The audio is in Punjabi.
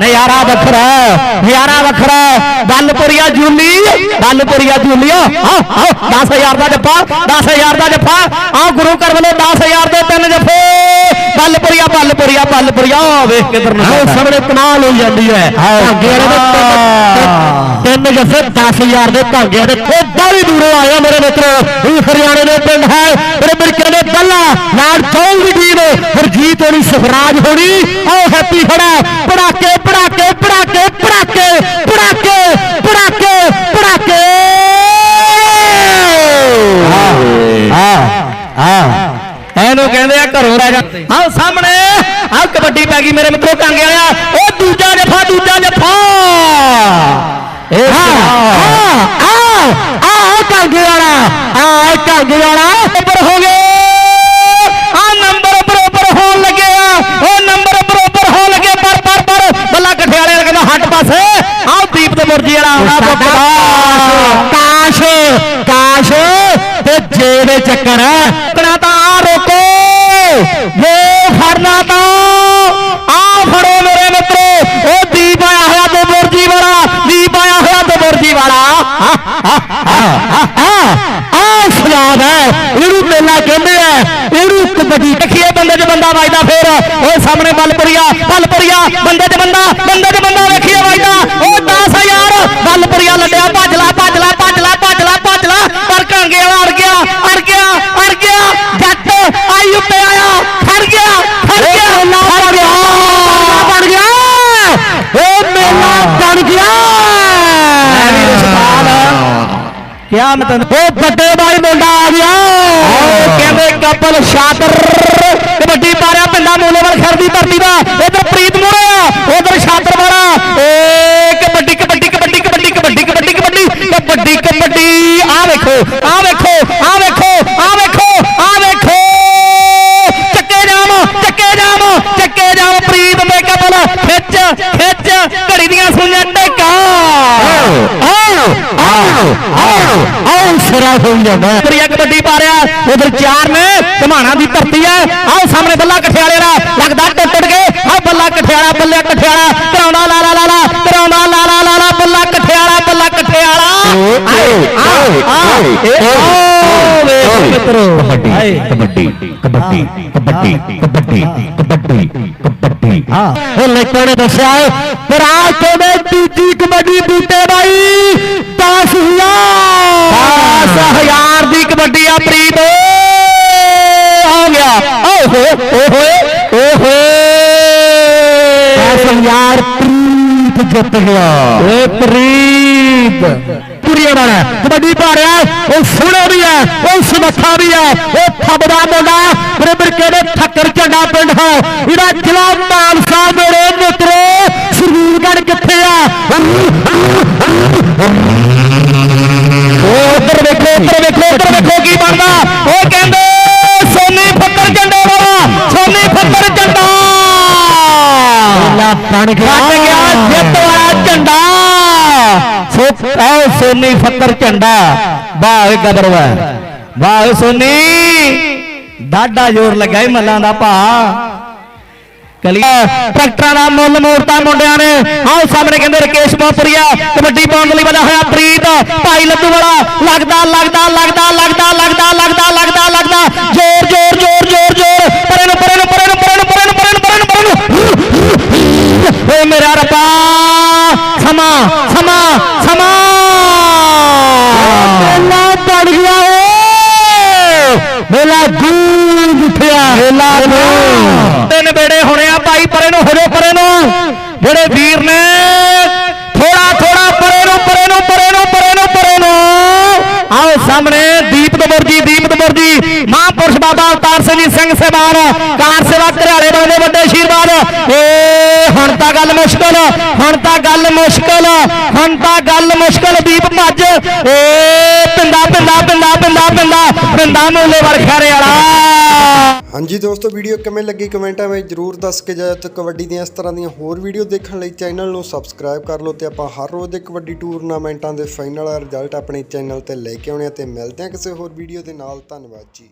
ਨਜ਼ਾਰਾ ਵੱਖਰਾ ਹੈ, ਨਜ਼ਾਰਾ ਵੱਖਰਾ ਹੈ। Ballpuria Julie Ballpuria Julia. ਆ 10000 ਦਾ ਜੱਫਾ 10000 ਦਾ ਜੱਫਾ। ਆ ਗੁਰੂ ਘਰ ਵੱਲੋਂ 10000 ਦੇ ਤਿੰਨ ਜੱਫੇ। ਬੱਲਪੁਰੀਆ ਬੱਲਪੁਰੀਆ ਬੱਲਪੁਰੀਆ। ਵੇਖ ਕਿਧਰ ਨੂੰ ਆਹ ਸਾਹਮਣੇ ਕਮਾਲ ਹੋਈ ਜਾਂਦੀ ਹੈ। ਭਾਗੇ ਵਾਲੇ ਦੇ ਤਿੰਨ- ਜੱਫੇ 10000 ਦੇ ਭਾਗੇ ਦੇ ਉਹ ਬੜੀ ਦੂਰੋਂ ਆਇਆ ਮੇਰੇ ਮਿੱਤਰੋ। ਇਹ ਹਰਿਆਣੇ ਦੇ ਪਿੰਡ ਹੈ। ਮੇਰੇ ਮਿਰਕੇ ਦੇ ਬੱਲਾ ਨਾਲ ਹਰਜੀਤ ਹੋਣੀ ਸੁਖਰਾਜ ਹੋਣੀ ਆਓ ਹੈਪੀ ਖੜਾ ਪੜਾਕੇ ਪੜਾਕੇ ਪੜਾਕੇ ਪੜਾਕੇ ਪੜਾਕੇ ਪੜਾਕੇ ਪੜਾਕੇ। ਆ ਆ ਇਹਨੂੰ ਕਹਿੰਦੇ ਆ ਘਰੋਂ ਰਹਿ ਜਾ। ਆਹ ਸਾਹਮਣੇ। ਆਹ ਕਬੱਡੀ ਪੈ ਗਈ ਮੇਰੇ ਮਿੱਤਰੋ ਕਾਂਗੇ ਵਾਲਿਆ ਉਹ ਦੂਜਾ ਜੱਫਾ ਦੂਜਾ ਜੱਫਾ ਇਹ ਆ ਆ ਆ ਕਾਂਗੇ ਵਾਲਾ ਆ ਕਾਂਗੇ ਵਾਲਾ ਬਰੋਬਰ ਹੋ ਗਏ ਆ ਨੰਬਰ ਬਰੋਬਰ ਹੋਣ ਲੱਗੇ ਆ ਉਹ ਨੰਬਰ ਬਰੋਬਰ ਹੋਣ ਲੱਗੇ ਪਰ ਪਰ ਪਰ ਬੱਲਾ ਕਠਿਆਲੇ ਵਾਲਾ ਕਹਿੰਦਾ ਹੱਟ ਪਾਸੇ ਆਹ ਦੀਪ ਦੇ ਮੁਰਜੀ ਵਾਲਾ ਆਉਣਾ ਬੱਬਾ ਕਾਸ਼ ਕਾਸ਼ ਤੇ ਜੇ ਦੇ ਚੱਕਰ ਹੈ ਕਣਾ ਤਾਂ ਆ ਰੋਕੋ ਇਹ ਫੜਨਾ ਤਾਂ ਆ ਫੜੋ ਮੇਰੇ ਮਿੱਤਰੋ ਉਹ ਦੀਪ ਆਇਆ ਹੋਇਆ ਤੇ ਮੁਰਜੀ ਵਾਲਾ ਦੀਪ ਆਇਆ ਹੋਇਆ ਤੇ ਮੁਰਜੀ ਵਾਲਾ ਆ ਆ ਸਵਾਦ ਹੈ ਇਹਨੂੰ ਮੇਲਾ ਕਹਿੰਦੇ ਆ ਕਬੱਡੀ ਦੇਖੀਏ ਬੰਦੇ 'ਚ ਬੰਦਾ ਵੱਜਦਾ ਫੇਰ। ਉਹ ਸਾਹਮਣੇ ਬਲਪੁਰੀਆ ਬਲਪੁਰੀਆ ਬੰਦੇ 'ਚ ਬੰਦਾ ਬੰਦੇ 'ਚ ਬੰਦਾ ਵੇਖੀਏ ਵੱਜਦਾ। ਉਹ 10000 ਬਲਪੁਰੀਆ ਲੱਡਿਆ ਭੱਜ ਲਾ ਭੱਜ ਲਾ ਭੱਜ ਲਾ ਭੱਜ ਲਾ ਭੱਜ ਲਾ। ਪਰ ਕਾਂਗੇ ਵਾਲਾ ਅੜ ਗਿਆ ਅੜ ਗਿਆ ਅੜ ਗਿਆ। ਜੱਟ ਆਈ ਉੱਤੇ ਆਇਆ ਖੜ ਗਿਆ ਖੜ ਗਿਆ ਖੜ ਗਿਆ। ਬਣ ਗਿਆ। ਇਹ ਮੇਲਾ ਬਣ ਗਿਆ। ਕਿਆ ਮੈਂ ਤੈਨੂੰ ਉਹ ਵੱਡੇ ਉਹ ਕਪਲ ਸ਼ਾਤਰ ਕਬੱਡੀ ਪਾਰਿਆ ਪਿੰਡਾ ਮੂਲੇਵਰ ਖਰਦੀ ਧਰਤੀ ਦਾ। ਇਧਰ ਪ੍ਰੀਤ ਮੋੜੇ ਆ ਉਧਰ ਸ਼ਾਤਰ ਵਾਲਾ। ਏ ਕਬੱਡੀ ਕਬੱਡੀ ਕਬੱਡੀ ਕਬੱਡੀ ਕਬੱਡੀ ਕਬੱਡੀ ਕਬੱਡੀ ਕਬੱਡੀ ਕਬੱਡੀ। ਆ ਵੇਖੋ ਆ ਵੇਖੋ ਆ ਵੇਖੋ ਆ ਵੇਖੋ ਆ ਵੇਖੋ। ਚੱਕੇ ਜਾਮ ਚੱਕੇ ਜਾਮ ਚੱਕੇ ਜਾਮ ਪ੍ਰੀਤ ਦੇ ਕਪਲ। ਖਿੱਚ ਖਿੱਚ ਘੜੀ ਦੀਆਂ ਸੁਈਆਂ ਟੇਕਾ। ਆਓ ਆਓ ਆਓ ਆਓ ਸਿਰਾ ਜਾਂਦਾ। ਹੈ। ਪ੍ਰਿਆ ਕਬੱਡੀ ਪਾ ਰਿਹਾ। ਉਧਰ ਚਾਰ ਨੇ ਧਮਾਣਾ ਦੀ ਧਰਤੀ ਹੈ ਆਓ ਸਾਹਮਣੇ ਬੱਲਾ ਕਠਿਆਲੇ ਦਾ ਲੱਗਦਾ ਟੁੱਟ ਟੁੱਟ ਕੇ ਆ ਬੱਲਾ ਕਠਿਆਲਾ ਬੱਲੇ ਕਠਿਆਲਾ। ਕਰਾਉਂਦਾ ਲਾ ਲਾ ਲਾ ਕਰਾਉਂਦਾ ਲਾ ਲਾ ਲਾ ਬੱਲਾ ਕਠਿਆਲਾ ਬੱਲਾ ਕਠਿਆਲਾ। ਆਏ ਆਏ ਆਏ ਓ कबड्डी कबड्डी कबड्डी कबड्डी कबड्डी कबड्डी हाँ लड़कों ने दसा है पर आज तो मैं दूजी कबड्डी बूटे भाई दस हजार दस हजार की कबड्डी आ प्रीत आ गया ओहो ओहो ओहो दस हजार प्रीत जित गया प्रीत पुरी बना कबड्डी पा रहा ਉਹ ਸਮੱਥਾ ਵੀ ਹੈ। ਉਹ ਥੱਬਦਾ ਮੁੰਡਾ ਮੇਰੇ ਬਿਰਕੇ ਦੇ ਠੱਕਰ ਝੰਡਾ ਪਿੰਡ ਹੈ। ਇਹਦਾ ਜ਼ਿਲ੍ਹਾ ਮਾਨਸਾ ਮੇਰੇ ਮਿੱਤਰੋ ਸਰਵੀਰਗੜ ਕਿੱਥੇ ਆ? ਉਹ ਉੱਧਰ ਵੇਖੋ ਉੱਧਰ ਵੇਖੋ ਉੱਧਰ ਵੇਖੋ ਕੀ ਬਣਦਾ। ਉਹ ਕਹਿੰਦੇ ਸੋਨੀ ਫੱਕਰ ਝੰਡੇ ਵਾਲਾ ਸੋਨੀ ਫੱਕਰ ਝੰਡਾ। ਲਾ ਬਣ ਗਿਆ ਜਿੱਤ ਵਾਲਾ ਝੰਡਾ। ਸੋ ਆਹ ਸੋਨੀ ਫੱਕਰ ਝੰਡਾ। ਵਾਹ ਓਏ ਵਾਹ, ਸੋਨੀ। ਡਾਡਾ ਜ਼ੋਰ ਲੱਗਾ ਈ ਮੱਲਾਂ ਦਾ ਭਾ। ਕਲੀ ਟਰੈਕਟਰਾਂ ਦਾ ਮੁੱਲ ਮੋੜਤਾ ਮੁੰਡਿਆਂ ਨੇ। ਆਓ ਸਾਹਮਣੇ ਕਹਿੰਦੇ ਰਕੇਸ਼ ਮੋਪਰੀਆ ਕਬੱਡੀ ਪਾਉਣ ਲਈ ਵਧਿਆ ਹੋਇਆ ਪ੍ਰੀਤ। ਭਾਈ ਲੱਡੂ ਵਾਲਾ, ਲੱਗਦਾ ਲੱਗਦਾ ਲੱਗਦਾ ਲੱਗਦਾ ਲੱਗਦਾ ਲੱਗਦਾ ਲੱਗਦਾ ਲੱਗਦਾ। ਜ਼ੋਰ ਜ਼ੋਰ ਜ਼ੋਰ। ਜਿਹੜੇ ਵੀਰ ਨੇ। ਥੋੜਾ ਥੋੜਾ ਪਰੇ ਨੂੰ ਪਰੇ ਨੂੰ ਪਰੇ ਨੂੰ ਪਰੇ ਨੂੰ ਪਰੇ ਨੂੰ। ਆਓ ਸਾਹਮਣੇ ਦੀਪ ਦਮੁਰਜੀ ਦੀਪ ਦਮੁਰਜੀ ਮਹਾਂਪੁਰਸ਼ ਬਾਬਾ ਅਵਤਾਰ ਸਿੰਘ ਜੀ, ਸਿੰਘ ਸੇਵਾਨ। ਕਾਰ ਸੇਵਾ ਘਰਿਆਲੇ ਦਾ ਵੱਡੇ ਵੱਡੇ ਆਸ਼ੀਰਵਾਦ ਏ, ਹੁਣ ਤਾਂ ਗੱਲ ਮੁਸ਼ਕਲ, ਹੁਣ ਤਾਂ ਗੱਲ ਮੁਸ਼ਕਲ, ਹੁਣ ਤਾਂ ਗੱਲ ਮੁਸ਼ਕਲ, ਦੀਪ ਭੱਜ। ਏ ਪਿੰਦਾ ਪਿੰਦਾ ਪਿੰਦਾ ਪਿੰਦਾ ਪਿੰਦਾ ਪਿੰਦਾ ਮੂਲੇ ਵਰਖਾਰੇ ਵਾਲਾ। ਹਾਂਜੀ ਦੋਸਤੋ, ਵੀਡੀਓ ਕਿਵੇਂ ਲੱਗੀ ਕਮੈਂਟਾਂ ਵਿੱਚ ਜਰੂਰ ਦੱਸ ਕੇ ਜਾਇਓ ਤੇ ਕਬੱਡੀ ਦੀਆਂ ਇਸ ਤਰ੍ਹਾਂ ਦੀਆਂ ਹੋਰ ਵੀਡੀਓ ਦੇਖਣ ਲਈ ਚੈਨਲ ਨੂੰ ਸਬਸਕ੍ਰਾਈਬ ਕਰ ਲਓ ਤੇ ਆਪਾਂ ਹਰ ਰੋਜ਼ ਦੇ ਕਬੱਡੀ ਟੂਰਨਾਮੈਂਟਾਂ ਦੇ ਫਾਈਨਲ ਰਿਜ਼ਲਟ ਆਪਣੇ ਚੈਨਲ ਤੇ ਲੈ ਕੇ ਆਉਣੇ ਆ ਤੇ ਮਿਲਦੇ ਹਾਂ ਕਿਸੇ ਹੋਰ ਵੀਡੀਓ ਦੇ ਨਾਲ। ਧੰਨਵਾਦ ਜੀ।